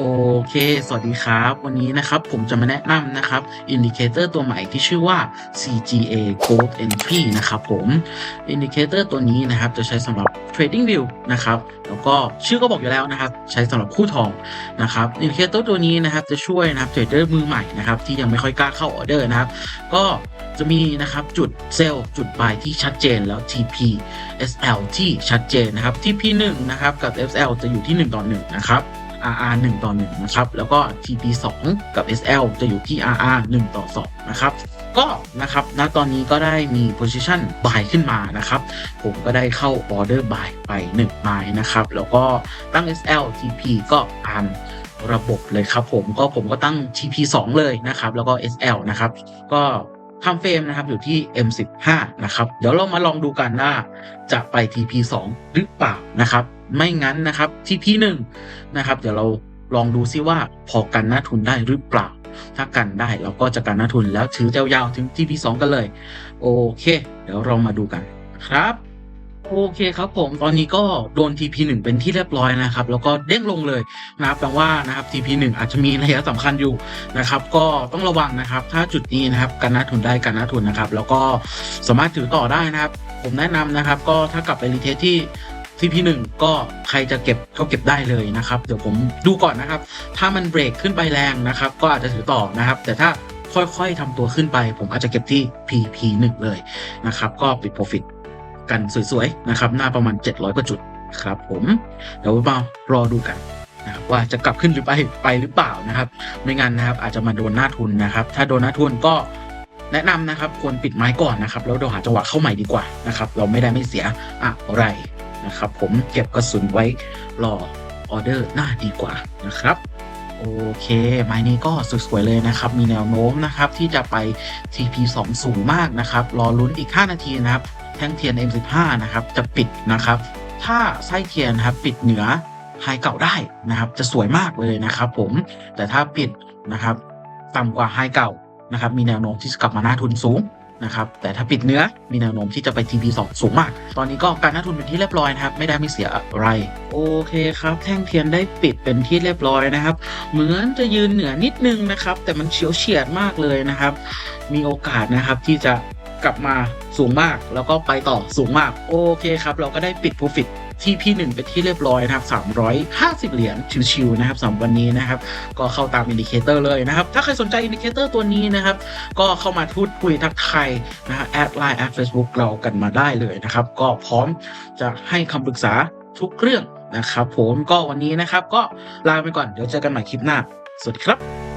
โอเค สวัสดีครับ วันนี้นะครับผมจะมาแนะนำนะครับอินดิเคเตอร์ตัวใหม่ที่ชื่อว่า CGA Gold Entry นะครับผมอินดิเคเตอร์ตัวนี้นะครับจะใช้สำหรับ Trading View นะครับแล้วก็ชื่อก็บอกอยู่แล้วนะครับ ใช้สำหรับคู่ทองนะครับอินดิเคเตอร์ตัวนี้นะครับจะช่วยนะครับเทรดเดอร์มือใหม่นะครับที่ยังไม่ค่อยกล้าเข้าออเดอร์นะครับก็จะมีนะครับจุดเซลล์จุดบายที่ชัดเจนแล้ว TP SL ที่ชัดเจนนะครับ TP 1นะครับกับ SL จะอยู่ที่ 1 ต่อ 1 นะครับ RR 1 ต่อ 1 นะครับ แล้วก็ TP 2 กับ SL จะอยู่ที่ RR 1 ต่อ 2 นะครับ ก็นะครับณตอนนี้ก็ได้มี position buy ขึ้นมานะครับ ผมก็ได้เข้า order buy ไป1 buy นะครับ แล้วก็ตั้ง SL TP ก็ตามระบบเลยครับผมก็ผมก็ตั้ง TP 2 เลยนะครับ แล้วก็ SL นะครับ ก็ทำเฟรมนะครับอยู่ที่ M15 นะครับ เดี๋ยวเรามาลองดูกันว่าจะไป TP 2 หรือเปล่านะครับ ไม่งั้นนะครับ TP 1นะครับ เดี๋ยวเราลองดูซิว่าพอกันหน้าทุนได้หรือเปล่า ถ้ากันได้เราก็จะกันหน้าทุนแล้วถือยาวๆถึง TP 2กันเลย โอเค เดี๋ยวเรามาดูกันครับโอเคครับผมตอนนี้ก็โดน TP 1 เป็นที่เรียบร้อยนะครับ แล้วก็เด้งลงเลยนะครับแปลว่านะครับ TP 1 อาจจะมีระยะสำคัญอยู่นะครับ ก็ต้องระวังนะครับ ถ้าจุดนี้นะครับกันหน้าทุนได้กันหน้าทุนนะครับ แล้วก็สามารถถือต่อได้นะครับ ผมแนะนำนะครับ ก็ถ้ากลับไปรีเทสที่ TP 1ก็ใครจะเก็บก็เก็บได้เลยนะครับ เดี๋ยวผมดูก่อนนะครับ ถ้ามันเบรกขึ้นไปแรงนะครับ ก็อาจจะถือต่อนะครับ แต่ถ้าค่อยๆทำตัวขึ้นไป ผมอาจจะเก็บที่ PP 1เลยนะครับ ก็ปิด profit กันสวยๆนะครับ หน้าประมาณ 700กว่าจุดครับผม เดี๋ยวมารอดูกันนะครับว่าจะกลับขึ้นหรือไปไปหรือเปล่านะครับ ไม่งั้นนะครับ อาจจะมาโดนหน้าทุนนะครับ ถ้าโดนหน้าทุนก็แนะนำนะครับควรปิดไม้ก่อนนะครับ แล้วเดี๋ยวหาจังหวะเข้าใหม่ดีกว่านะครับ เราไม่ได้ไม่เสียอะไร นะครับผมเก็บกระสุนไว้รอออเดอร์น้าดีกว่านะครับโอเคไม้นี้ก็สวยๆเลยนะครับ มีแนวโน้มนะครับที่จะไป TP 2 สูงมากนะครับ รอลุ้นอีก 5 นาทีนะครับ แท่งเทียน M15 นะครับ จะปิดนะครับ ถ้าไส้เทียนนะครับปิดเหนือไฮเก่าได้นะครับ จะสวยมากเลยนะครับผม แต่ถ้าปิดนะครับ ต่ำกว่าไฮเก่านะครับ มีแนวโน้มที่จะกลับมาหน้าทุนสูง นะครับแต่ถ้าปิดเนื้อมีแนวโน้มที่จะไป TP 2 สูงมาก ตอนนี้ก็การหน้าทุนเป็นที่เรียบร้อยนะครับ ไม่ได้ไม่เสียอะไร โอเคครับ แท่งเทียนได้ปิดเป็นที่เรียบร้อยนะครับ เหมือนจะยืนเหนือนิดนึงนะครับ แต่มันเฉียวเฉียดมากเลยนะครับ มีโอกาสนะครับที่จะกลับมาสูงมาก แล้วก็ไปต่อสูงมาก โอเคครับ เราก็ได้ปิด Profit ที่ P1 เป็นที่เรียบร้อยนะครับ350 เหรียญชิวๆนะครับสำหรับวันนี้นะครับ ก็เข้าตามอินดิเคเตอร์เลยนะครับ ถ้าใครสนใจอินดิเคเตอร์ตัวนี้นะครับ ก็เข้ามาพูดคุยทักทายนะฮะแอดไลน์แอดเฟซบุ๊กเรากันมาได้เลยนะครับ ก็พร้อมจะให้คำปรึกษาทุกเรื่องนะครับ ผมก็วันนี้นะครับ ก็ลาไปก่อนเดี๋ยวเจอกันใหม่คลิปหน้าสวัสดีครับ